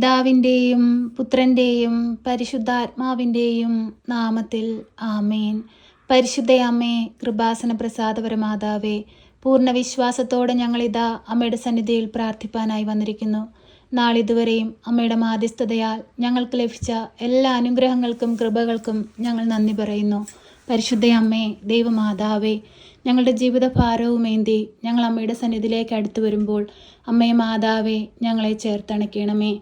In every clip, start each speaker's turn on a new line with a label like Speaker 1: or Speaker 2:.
Speaker 1: പിതാവിന്റെയും പുത്രന്റെയും പരിശുദ്ധാത്മാവിന്റെയും നാമത്തിൽ ആമേൻ. പരിശുദ്ധയമ്മേ കൃപാസന പ്രസാദപരമാതാവേ പൂർണ വിശ്വാസത്തോടെ ഞങ്ങളിതാ അമ്മയുടെ സന്നിധിയിൽ പ്രാർത്ഥിപ്പാനായി വന്നിരിക്കുന്നു. നാളിതുവരെയും അമ്മയുടെ മാധ്യസ്ഥതയാൽ ഞങ്ങൾക്ക് ലഭിച്ച എല്ലാ അനുഗ്രഹങ്ങൾക്കും കൃപകൾക്കും ഞങ്ങൾ നന്ദി പറയുന്നു. പരിശുദ്ധയമ്മേ ദൈവമാതാവേ ഞങ്ങളുടെ ജീവിത ഭാരവുമേന്തി ഞങ്ങൾ അമ്മയുടെ സന്നിധിയിലേക്ക് അടുത്തു വരുമ്പോൾ അമ്മയെ മാതാവേ ഞങ്ങളെ ചേർത്തണയ്ക്കണമേ.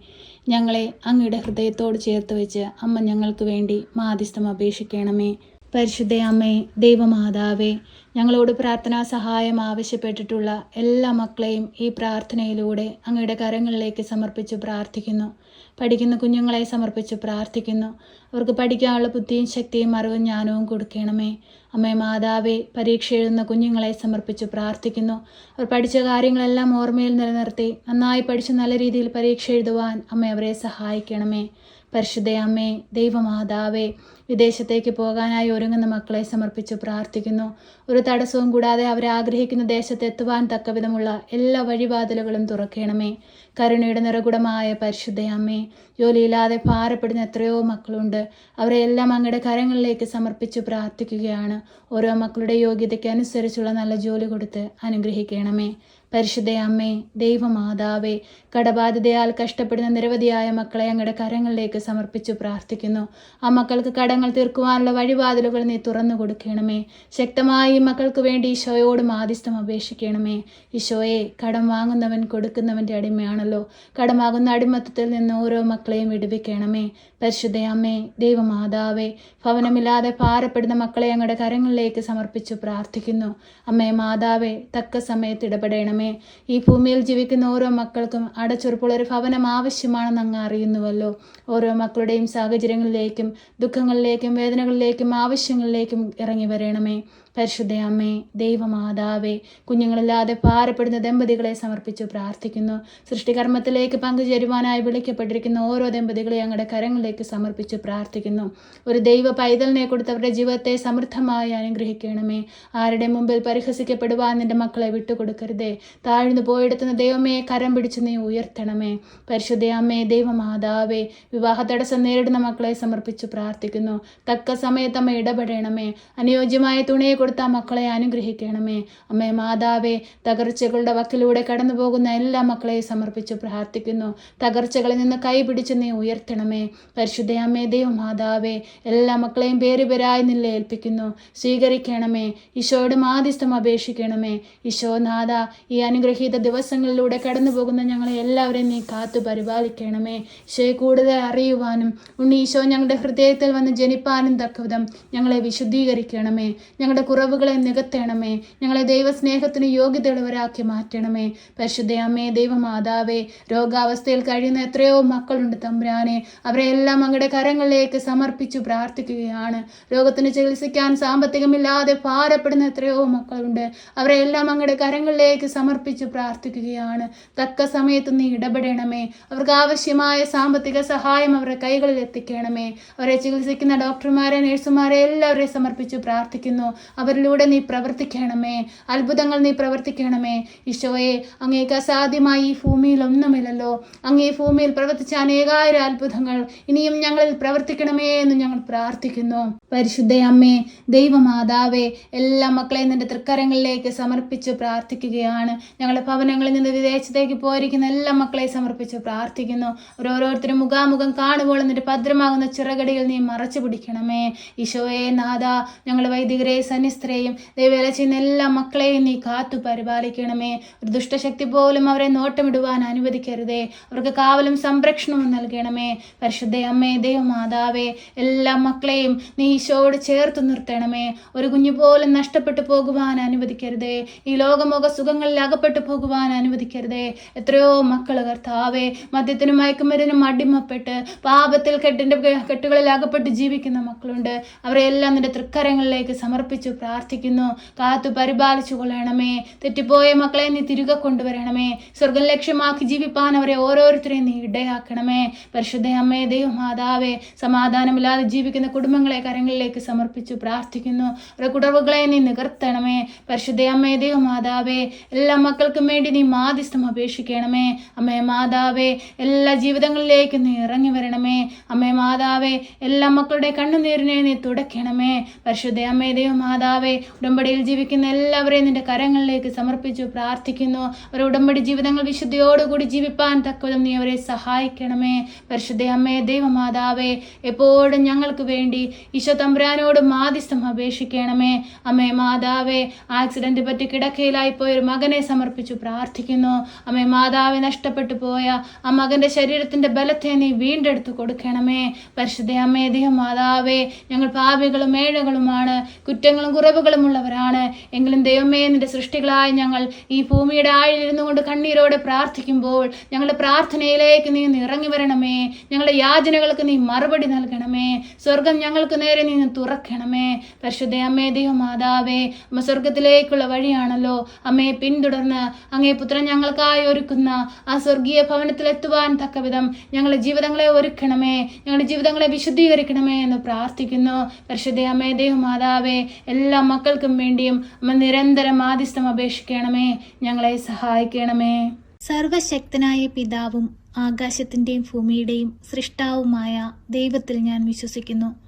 Speaker 1: ഞങ്ങളെ അങ്ങയുടെ ഹൃദയത്തോട് ചേർത്ത് വെച്ച് അമ്മ ഞങ്ങൾക്ക് വേണ്ടി മാധ്യസ്ഥം അപേക്ഷിക്കണമേ. പരിശുദ്ധ അമ്മേ ദൈവമാതാവേ ഞങ്ങളോട് പ്രാർത്ഥനാ സഹായം ആവശ്യപ്പെട്ടിട്ടുള്ള എല്ലാ മക്കളെയും ഈ പ്രാർത്ഥനയിലൂടെ അങ്ങയുടെ കരങ്ങളിലേക്ക് സമർപ്പിച്ച് പ്രാർത്ഥിക്കുന്നു. പഠിക്കുന്ന കുഞ്ഞുങ്ങളെ സമർപ്പിച്ച് പ്രാർത്ഥിക്കുന്നു. അവർക്ക് പഠിക്കാനുള്ള ബുദ്ധിയും ശക്തിയും അറിവും ജ്ഞാനവും കൊടുക്കണമേ. അമ്മേ മാതാവേ പരീക്ഷ എഴുതുന്ന കുഞ്ഞുങ്ങളെ സമർപ്പിച്ച് പ്രാർത്ഥിക്കുന്നു. അവർ പഠിച്ച കാര്യങ്ങളെല്ലാം ഓർമ്മയിൽ നിലനിർത്തി നന്നായി പഠിച്ച് നല്ല രീതിയിൽ പരീക്ഷ എഴുതുവാൻ അമ്മ അവരെ സഹായിക്കണമേ. പരിശുദ്ധയമ്മേ ദൈവമാതാവേ വിദേശത്തേക്ക് പോകാനായി ഒരുങ്ങുന്ന മക്കളെ സമർപ്പിച്ചു പ്രാർത്ഥിക്കുന്നു. ഒരു തടസ്സവും കൂടാതെ അവരെ ആഗ്രഹിക്കുന്ന ദേശത്തെത്തുവാൻ തക്കവിധമുള്ള എല്ലാ വഴിവാതിലുകളും തുറക്കണമേ. കരുണയുടെ നിറകുടമായ പരിശുദ്ധ അമ്മേ ജോലിയില്ലാതെ ഭാരപ്പെടുന്ന എത്രയോ മക്കളുണ്ട്. അവരെ എല്ലാം അങ്ങയുടെ കരങ്ങളിലേക്ക് സമർപ്പിച്ചു പ്രാർത്ഥിക്കുകയാണ്. ഓരോ മക്കളുടെ യോഗ്യതയ്ക്ക് അനുസരിച്ചുള്ള നല്ല ജോലി കൊടുത്ത് അനുഗ്രഹിക്കണമേ. പരിശുദ്ധ അമ്മേ ദൈവമാതാവേ കടബാധിതയാൽ കഷ്ടപ്പെടുന്ന നിരവധിയായ മക്കളെ അങ്ങയുടെ കരങ്ങളിലേക്ക് സമർപ്പിച്ചു പ്രാർത്ഥിക്കുന്നു. ആ മക്കൾക്ക് കടങ്ങൾ തീർക്കുവാനുള്ള വഴിവാതിലുകൾ നീ തുറന്നു കൊടുക്കണമേ. ശക്തമായി മക്കൾക്ക് വേണ്ടി ഈശോയോട് മാധ്യസ്ഥം അപേക്ഷിക്കണമേ. ഈശോയെ കടം വാങ്ങുന്നവൻ കൊടുക്കുന്നവന്റെ അടിമയാണല്ലോ. കടമാകുന്ന അടിമത്തത്തിൽ നിന്ന് ഓരോ മക്കളെയും വിടുവിക്കണമേ. പരിശുദ്ധ അമ്മേ ദൈവമാതാവേ ഭവനമില്ലാതെ ഭാരപ്പെടുന്ന മക്കളെ അങ്ങയുടെ കരങ്ങളിലേക്ക് സമർപ്പിച്ചു പ്രാർത്ഥിക്കുന്നു. അമ്മേ മാതാവേ തക്ക സമയത്ത് ഇടപെടണമേ. ഈ ഭൂമിയിൽ ജീവിക്കുന്ന ഓരോ മക്കൾക്കും അടച്ചുറപ്പുള്ള ഒരു ഭവനം ആവശ്യമാണെന്ന് അങ്ങ് അറിയുന്നുവല്ലോ. ഓരോ മക്കളുടെയും സാഹചര്യങ്ങളിലേക്കും ദുഃഖങ്ങളിലേക്കും വേദനകളിലേക്കും ആവശ്യങ്ങളിലേക്കും ഇറങ്ങി വരണമേ. പരിശുദ്ധ അമ്മേ ദൈവമാതാവേ കുഞ്ഞുങ്ങളില്ലാതെ ഭാരപ്പെടുന്ന ദമ്പതികളെ സമർപ്പിച്ചു പ്രാർത്ഥിക്കുന്നു. സൃഷ്ടികർമ്മത്തിലേക്ക് പങ്കുചേരുവാനായി വിളിക്കപ്പെട്ടിരിക്കുന്ന ഓരോ ദമ്പതികളെ ഞങ്ങളുടെ കരങ്ങളിലേക്ക് സമർപ്പിച്ചു പ്രാർത്ഥിക്കുന്നു. ഒരു ദൈവ പൈതലിനെ കൊടുത്തവരുടെ ജീവിതത്തെ സമൃദ്ധമായി അനുഗ്രഹിക്കണമേ. ആരുടെ മുമ്പിൽ പരിഹസിക്കപ്പെടുവാൻ നിന്റെ മക്കളെ വിട്ടുകൊടുക്കരുതേ. താഴ്ന്നു പോയെടുത്തുന്ന ദൈവമേ കരം പിടിച്ച് നീ ഉയർത്തണമേ. പരിശുദ്ധയമ്മേ ദൈവമാതാവേ വിവാഹ തടസ്സം നേരിടുന്ന മക്കളെ സമർപ്പിച്ചു പ്രാർത്ഥിക്കുന്നു. തക്ക സമയത്തമ്മ ഇടപെടണമേ. അനുയോജ്യമായ തുണയെ കൊടുത്ത മക്കളെ അനുഗ്രഹിക്കണമേ. അമ്മേ മാതാവേ തകർച്ചകളുടെ വക്കിലൂടെ കടന്നു പോകുന്ന എല്ലാ മക്കളെയും സമർപ്പിച്ചു പ്രാർത്ഥിക്കുന്നു. തകർച്ചകളിൽ നിന്ന് കൈ പിടിച്ച് നീ ഉയർത്തണമേ. പരിശുദ്ധ അമ്മേ ദൈവം മാതാവേ എല്ലാ മക്കളെയും പേരുപേരായി നില ഏൽപ്പിക്കുന്നു. സ്വീകരിക്കണമേ. ഈശോയുടെ മാധ്യസ്ഥം അപേക്ഷിക്കണമേ. ഈശോ നാഥ ഈ അനുഗ്രഹീത ദിവസങ്ങളിലൂടെ കടന്നു പോകുന്ന ഞങ്ങളെ എല്ലാവരെയും നീ കാത്തു പരിപാലിക്കണമേ. ഈശോയെ കൂടുതൽ അറിയുവാനും ഉണ്ണി ഈശോ ഞങ്ങളുടെ ഹൃദയത്തിൽ വന്ന് ജനിപ്പാനും തക്കവിധം ഞങ്ങളെ വിശുദ്ധീകരിക്കണമേ. ഞങ്ങളുടെ കുറവുകളെ നികത്തണമേ. ഞങ്ങളെ ദൈവസ്നേഹത്തിന് യോഗ്യതയുള്ളവരാക്കി മാറ്റണമേ. പരിശുദ്ധ അമ്മേ ദൈവമാതാവേ രോഗാവസ്ഥയിൽ കഴിയുന്ന എത്രയോ മക്കളുണ്ട് തമ്പുരാനെ. അവരെ എല്ലാം അങ്ങയുടെ കരങ്ങളിലേക്ക് സമർപ്പിച്ചു പ്രാർത്ഥിക്കുകയാണ്. രോഗത്തിന് ചികിത്സിക്കാൻ സാമ്പത്തികമില്ലാതെ ഭാരപ്പെടുന്ന എത്രയോ മക്കളുണ്ട്. അവരെ എല്ലാം അങ്ങയുടെ കരങ്ങളിലേക്ക് സമർപ്പിച്ചു പ്രാർത്ഥിക്കുകയാണ്. തക്ക സമയത്ത് നീ ഇടപെടണമേ. അവർക്ക് ആവശ്യമായ സാമ്പത്തിക സഹായം അവരുടെ കൈകളിൽ എത്തിക്കണമേ. അവരെ ചികിത്സിക്കുന്ന ഡോക്ടർമാരെ നഴ്സുമാരെ എല്ലാവരെയും സമർപ്പിച്ചു പ്രാർത്ഥിക്കുന്നു. അവരിലൂടെ നീ പ്രവർത്തിക്കണമേ. അത്ഭുതങ്ങൾ നീ പ്രവർത്തിക്കണമേ. ഈശോയെ അങ്ങേക്ക് അസാധ്യമായി ഈ ഭൂമിയിൽ ഒന്നുമില്ലല്ലോ. അങ്ങ് ഈ ഭൂമിയിൽ പ്രവർത്തിച്ച അനേകായിരം അത്ഭുതങ്ങൾ ഇനിയും ഞങ്ങളിൽ പ്രവർത്തിക്കണമേ എന്ന് ഞങ്ങൾ പ്രാർത്ഥിക്കുന്നു. പരിശുദ്ധ അമ്മേ ദൈവമാതാവേ എല്ലാ മക്കളെയും നിന്റെ തൃക്കരങ്ങളിലേക്ക് സമർപ്പിച്ച് പ്രാർത്ഥിക്കുകയാണ്. ഞങ്ങളുടെ ഭവനങ്ങളിൽ നിന്ന് വിദേശത്തേക്ക് പോയിരിക്കുന്ന എല്ലാ മക്കളെയും സമർപ്പിച്ച് പ്രാർത്ഥിക്കുന്നു. ഓരോരുത്തരും മുഖാമുഖം കാണുമ്പോൾ നിന്റെ ഭദ്രമാകുന്ന ചിറകടികൾ നീ മറച്ചു പിടിക്കണമേ. ഈശോയെ നാഥ ഞങ്ങളുടെ വൈദികരെയും സന്നിസ്തരെയും ദൈവവേല ചെയ്യുന്ന എല്ലാ മക്കളെയും നീ കാത്തു പരിപാലിക്കണമേ. ഒരു ദുഷ്ടശക്തി പോലും അവരെ നോട്ടമിടുവാൻ അനുവദിക്കരുതേ. അവർക്ക് കാവലും സംരക്ഷണവും നൽകണമേ. പരിശുദ്ധയമ്മേ ദൈവമാതാവേ എല്ലാ മക്കളെയും നീ ഈശോയോട് ചേർത്ത് നിർത്തണമേ. ഒരു കുഞ്ഞു പോലും നഷ്ടപ്പെട്ടു പോകുവാൻ അനുവദിക്കരുതേ. ഈ ലോകമോക സുഖങ്ങളിൽ അകപ്പെട്ടു പോകുവാൻ അനുവദിക്കരുതേ. എത്രയോ മക്കൾ കർത്താവേ മദ്യത്തിനും മയക്കുമരുന്നും അടിമപ്പെട്ട് പാപത്തിൽ കെട്ടിന്റെ കെട്ടുകളിൽ അകപ്പെട്ട് ജീവിക്കുന്ന മക്കളുണ്ട്. അവരെ എല്ലാം നിന്റെ തൃക്കരങ്ങളിലേക്ക് സമർപ്പിച്ചു പ്രാർത്ഥിക്കുന്നു. കാത്തു പരിപാലിച്ചു കൊള്ളണമേ. തെറ്റിപ്പോയ മക്കളെ നീ തിരികെ കൊണ്ടുവരണമേ. സ്വർഗം ലക്ഷ്യമാക്കി ജീവിപ്പാൻ അവരെ ഓരോരുത്തരെയും നീ ഇടയാക്കണമേ. പരിശുദ്ധ അമ്മേ ദൈവമാതാവേ സമാധാനമില്ലാതെ ജീവിക്കുന്ന കുടുംബങ്ങളെ കരങ്ങൾ കരങ്ങളിലേക്ക് സമർപ്പിച്ചു പ്രാർത്ഥിക്കുന്നു. കുടവുകളെ നീ നികർത്തണമേ. പരിശുദ്ധയമ്മേ ദൈവമാതാവേ എല്ലാ മക്കൾക്കും വേണ്ടി നീ മാധ്യസ്ഥം അപേക്ഷിക്കണമേ. അമ്മേ മാതാവേ എല്ലാ ജീവിതങ്ങളിലേക്കും നീ ഇറങ്ങി വരണമേ. അമ്മേ മാതാവേ എല്ലാ മക്കളുടെ കണ്ണുനീരിനെ നീ തുടയ്ക്കണമേ. പരിശുദ്ധയമ്മേ ദൈവമാതാവേ ഉടമ്പടിയിൽ ജീവിക്കുന്ന എല്ലാവരെയും നിന്റെ കരങ്ങളിലേക്ക് സമർപ്പിച്ചു പ്രാർത്ഥിക്കുന്നു. അവരുടെ ഉടമ്പടി ജീവിതങ്ങൾ വിശുദ്ധിയോടുകൂടി ജീവിപ്പാൻ തക്കവിധം നീ അവരെ സഹായിക്കണമേ. പരിശുദ്ധയമ്മേ ദൈവമാതാവേ എപ്പോഴും ഞങ്ങൾക്ക് വേണ്ടി ഈശോ തമ്പുരാനോട് മാധ്യസ്ഥം അപേക്ഷിക്കണമേ. അമ്മേ മാതാവേ ആക്സിഡന്റ് പറ്റി കിടക്കയിലായി പോയ ഒരു മകനെ സമർപ്പിച്ചു പ്രാർത്ഥിക്കുന്നു. അമ്മേ മാതാവെ നഷ്ടപ്പെട്ടു പോയ ആ മകന്റെ ശരീരത്തിന്റെ ബലത്തെ നീ വീണ്ടെടുത്തു കൊടുക്കണമേ. പരിശുദ്ധ അമ്മേ ദേഹം മാതാവേ ഞങ്ങൾ പാപികളും ഏഴകളുമാണ് കുറ്റങ്ങളും കുറവുകളും ഉള്ളവരാണ്. എങ്കിലും ദൈവമേ നിന്റെ സൃഷ്ടികളായി ഞങ്ങൾ ഈ ഭൂമിയുടെ ആഴിലിരുന്നു കൊണ്ട് കണ്ണീരോടെ പ്രാർത്ഥിക്കുമ്പോൾ ഞങ്ങളുടെ പ്രാർത്ഥനയിലേക്ക് നീ ഇറങ്ങി വരണമേ. ഞങ്ങളുടെ യാചനകൾക്ക് നീ മറുപടി നൽകണമേ. സ്വർഗം ഞങ്ങൾക്ക് നേരെ നീ ഒന്ന് തുറക്കണമേ. പരിശുദ്ധ അമ്മേ ദൈവമാതാവേ അമ്മ സ്വർഗത്തിലേക്കുള്ള വഴിയാണല്ലോ. അമ്മയെ പിന്തുടർന്ന് അങ്ങേ പുത്രൻ ഞങ്ങൾക്കായി ഒരുക്കുന്ന ആ സ്വർഗീയ ഭവനത്തിലെത്തുവാൻ തക്കവിധം ഞങ്ങളുടെ ജീവിതങ്ങളെ ഒരുക്കണമേ. ഞങ്ങളുടെ ജീവിതങ്ങളെ വിശുദ്ധീകരിക്കണമേ എന്ന് പ്രാർത്ഥിക്കുന്നു. പരിശുദ്ധ അമ്മേ ദൈവമാതാവേ എല്ലാ മക്കൾക്കും വേണ്ടിയും അമ്മ നിരന്തരം ആദിസ്ഥം അപേക്ഷിക്കണമേ. ഞങ്ങളെ സഹായിക്കണമേ. സർവശക്തനായ പിതാവും ആകാശത്തിന്റെയും ഭൂമിയുടെയും സൃഷ്ടാവുമായ ദൈവത്തിൽ ഞാൻ വിശ്വസിക്കുന്നു.